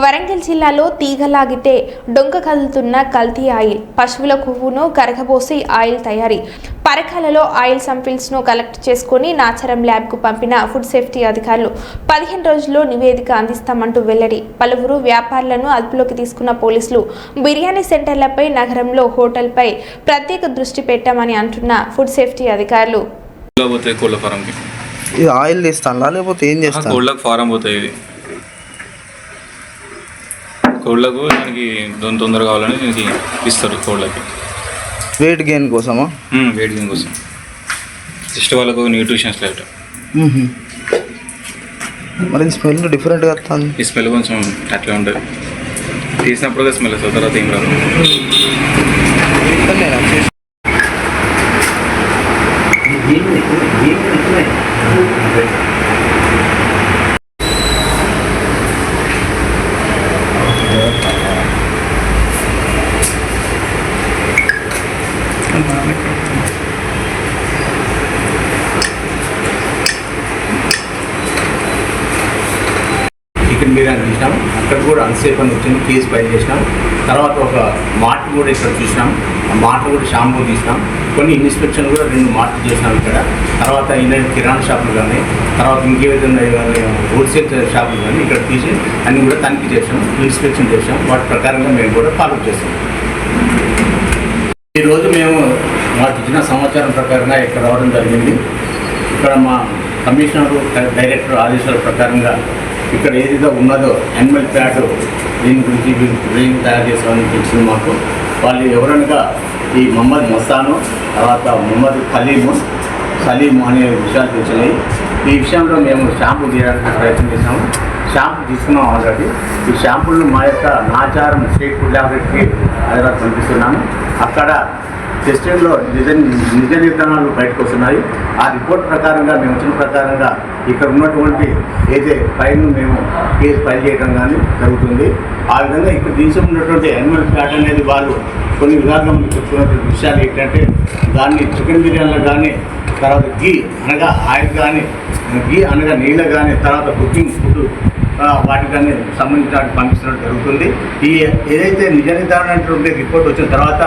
వరంగల్ జిల్లాలో తీగలాగితే డొంక కదులుతున్న కల్తీ ఆయిల్ పశువుల కొవ్వును కరగబోసి ఆయిల్ తయారీ పరకాలలో ఆయిల్ సంపిల్స్ను కలెక్ట్ చేసుకుని నాచారం ల్యాబ్కు పంపిన ఫుడ్ సేఫ్టీ అధికారులు పదిహేను రోజుల్లో నివేదిక అందిస్తామంటూ వెల్లడి. పలువురు వ్యాపారులను అదుపులోకి తీసుకున్న పోలీసులు బిర్యానీ సెంటర్లపై నగరంలో హోటల్పై ప్రత్యేక దృష్టి పెట్టామని అంటున్న ఫుడ్ సేఫ్టీ అధికారులు. ఇది ఆయిల్ తీస్తాను లేకపోతే ఏం చేస్తాను కోళ్ళకు ఫారం పోతాయి ఇది. కోళ్ళకు దానికి దొంత తొందర కావాలని దీనికి ఇస్తారు కోళ్ళకి. వెయిట్ గెయిన్ కోసమా? వెయిట్ గెయిన్ కోసం. జస్ట్ వాళ్ళకు న్యూట్రిషన్స్ లైట్. మరి స్మెల్ డిఫరెంట్గా వస్తుంది. ఈ స్మెల్ కొంచెం అట్లా ఉంటుంది. తీసినప్పుడు స్మెల్ వస్తుంది తర్వాత ఏం రాదు. చికెన్ బిర్యానీ చూసినాం. అక్కడ కూడా అన్సేఫ్ అని వచ్చింది కేసు ఫైల్ చేసినాం. తర్వాత ఒక మార్ట్ కూడా ఇక్కడ చూసినాం. ఆ మార్ట్ కూడా షాంపూ తీసినాం. కొన్ని ఇన్స్పెక్షన్ కూడా రెండు మార్ట్ చేసినాం ఇక్కడ. తర్వాత ఈయన కిరాణా షాపులు కానీ తర్వాత ఇంకేవైతే ఉన్నాయో హోల్సేల్ షాపులు కానీ ఇక్కడ తీసి అన్ని కూడా తనిఖీ చేసాం ఇన్స్పెక్షన్ చేసాం వాటి ప్రకారంగా మేము కూడా ఫాలో చేసాం ఈరోజు మేము మాకు ఇచ్చిన సమాచారం ప్రకారంగా ఇక్కడ రావడం జరిగింది. ఇక్కడ మా కమిషనర్ డైరెక్టర్ ఆదేశాల ప్రకారంగా ఇక్కడ ఏదిగా ఉన్నదో యానిమల్ ప్యాడ్ దీని గురించి వీళ్ళు బ్రెయిన్ తయారు చేసామని తెలిసింది మాకు వాళ్ళు ఎవరనగా ఈ మహమ్మద్ మస్తాను తర్వాత మహమ్మద్ ఖలీము సలీము అనే విషయాలు తెలిసినాయి. ఈ విషయంలో మేము షాంపూ తీయడానికి ప్రయత్నం చేసాము షాంపూ తీసుకున్నాం ఆల్రెడీ ఈ షాంపూలను మా యొక్క నాచారం స్టేట్ ఫుడ్ ల్యాబొరేటరీకి హైదరాబాద్ పంపిస్తున్నాము. అక్కడ టెస్టింగ్లో నిజ నిజ నిర్ధారణలు బయటకు వస్తున్నాయి ఆ రిపోర్ట్ ప్రకారంగా మేము వచ్చిన ప్రకారంగా ఇక్కడ ఉన్నటువంటి ఏదైతే ఫైల్ను మేము కేసు ఫైల్ చేయడం కానీ జరుగుతుంది. ఆ విధంగా ఇక్కడ దేశం ఉన్నటువంటి యానిమల్ ఫ్యాట్ అనేది వాళ్ళు కొన్ని విధాలుగా మనకు చెప్తున్నటువంటి విషయాలు ఏంటంటే దాన్ని చికెన్ బిర్యానీలో కానీ తర్వాత గీ అనగా ఆయిల్ కానీ గీ అనగా నీళ్ళ కానీ తర్వాత కుకింగ్ ఫుడ్ వాటికన్నీ సంబంధించిన పంపించడం జరుగుతుంది. ఈ ఏదైతే నిజ నిర్ధారణ రిపోర్ట్ వచ్చిన తర్వాత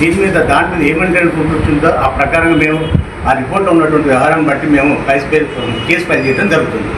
దీని మీద దాని మీద ఏమంటే రిపోర్ట్ వచ్చిందో ఆ ప్రకారంగా మేము ఆ రిపోర్ట్లో ఉన్నటువంటి వ్యవహారాన్ని బట్టి మేము కేసు ఫైల్ కేసు ఫైల్ చేయడం జరుగుతుంది.